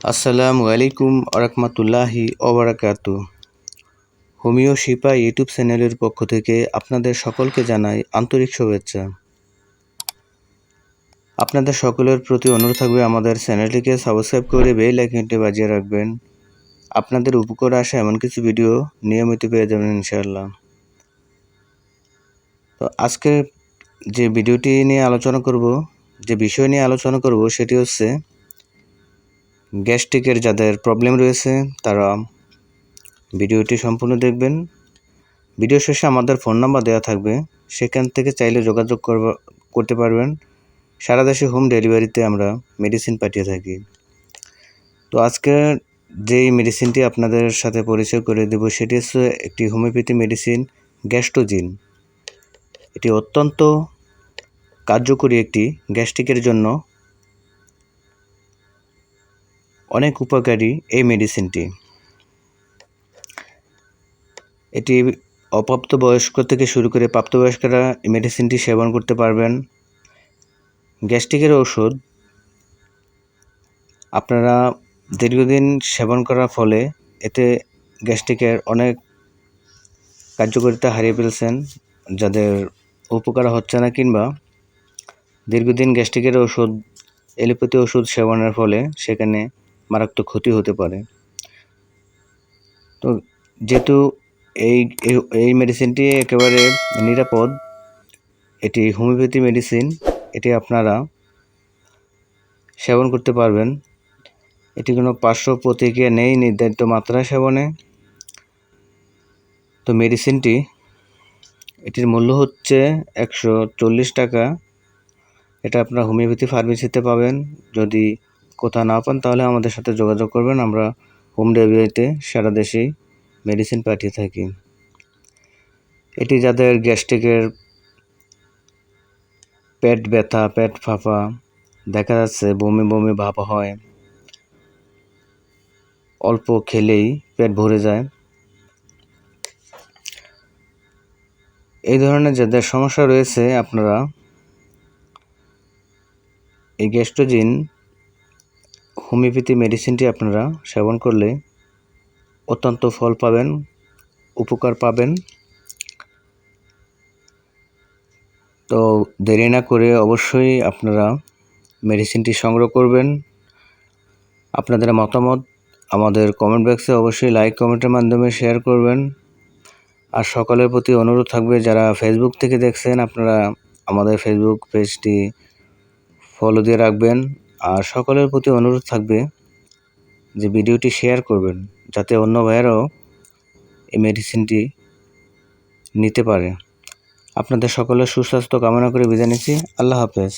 আসসালামু আলাইকুম আরহামতুল্লাহি ওবরাকাতু হোমিও শিপা ইউটিউব চ্যানেলের পক্ষ থেকে আপনাদের সকলকে জানাই আন্তরিক শুভেচ্ছা। আপনাদের সকলের প্রতি অনুরোধ থাকবে আমাদের চ্যানেলটিকে সাবস্ক্রাইব করে বেল আইকনটি বাজিয়ে রাখবেন। আপনাদের উপকার আসে এমন কিছু ভিডিও নিয়মিত পেয়ে যাবেন ইনশাআল্লাহ। তো আজকে যে ভিডিওটি নিয়ে আলোচনা করব, যে বিষয় নিয়ে আলোচনা করব, সেটি হচ্ছে গ্যাস্ট্রিকের যাদের প্রবলেম রয়েছে, তারা ভিডিওটি সম্পূর্ণ দেখবেন। ভিডিও শেষে আমাদের ফোন নাম্বার দেওয়া থাকবে, সেখান থেকে চাইলে যোগাযোগ করতে পারবেন। সারা দেশে হোম ডেলিভারিতে আমরা মেডিসিন পাঠিয়ে থাকি। তো আজকে যেই মেডিসিনটি আপনাদের সাথে পরিচয় করে দেব, সেটি হচ্ছে একটি হোমিওপ্যাথি মেডিসিন, গ্যাস্ট্রোজিন। এটি অত্যন্ত কার্যকরী একটি গ্যাস্ট্রিকের জন্য অনেক উপকারী এই মেডিসিনটি এটি অপ্রাপ্ত বয়স্ক থেকে শুরু করে প্রাপ্তবয়স্করা এই মেডিসিনটি সেবন করতে পারবেন। গ্যাস্ট্রিকের ওষুধ আপনারা দীর্ঘদিন সেবন করার ফলে এতে গ্যাস্ট্রিকের অনেক কার্যকারিতা হারিয়ে ফেলছেন, যাদের উপকার হচ্ছে না কিংবা দীর্ঘদিন গ্যাস্ট্রিকের ওষুধ এলোপ্যাথি ওষুধ সেবনের ফলে সেখানে মারাত্মক ক্ষতি হতে পারে। তো যেহেতু এই এই মেডিসিনটি একেবারে নিরাপদ, এটি হোমিওপ্যাথি মেডিসিন এটি আপনারা সেবন করতে পারবেন। এটি কোনো পার্শ্ব প্রতিক্রিয়া নেই, নির্ধারিত মাত্রায় সেবনে। তো মেডিসিনটি এটির মূল্য হচ্ছে একশো চল্লিশ টাকা। এটা আপনারা হোমিওপ্যাথি ফার্মেসিতে পাবেন। যদি কোথাও না পান, তাহলে আমাদের সাথে যোগাযোগ করবেন। আমরা হোম ডেলিভারিতে সারা দেশেই মেডিসিন পাঠিয়ে থাকি। এটি যাদের গ্যাস্ট্রিকের পেট ব্যথা, পেট ফাঁপা দেখা যাচ্ছে, বমি বমি ভাব হয়, অল্প খেলেই পেট ভরে যায়। এই ধরনের যাদের সমস্যা রয়েছে, আপনারা এই গ্যাস্ট্রোজিন হোমিওপ্যাথি মেডিসিনটি আপনারা সেবন করলে অত্যন্ত ফল পাবেন, উপকার পাবেন। তো দেরি না করে অবশ্যই আপনারা মেডিসিনটি সংগ্রহ করবেন। আপনাদের মতামত আমাদের কমেন্ট বক্সে অবশ্যই লাইক কমেন্টের মাধ্যমে শেয়ার করবেন। আর সকলের প্রতি অনুরোধ থাকবে, যারা ফেসবুক থেকে দেখছেন, আপনারা আমাদের ফেসবুক পেজটি ফলো দিয়ে রাখবেন। আর সকলের প্রতি অনুরোধ থাকবে যে ভিডিওটি শেয়ার করবেন, যাতে অন্য ভাইয়েরাও এই মেডিসিনটি নিতে পারে। আপনাদের সকলের সুস্বাস্থ্য কামনা করে বিদায় নিচ্ছি। আল্লাহ হাফেজ।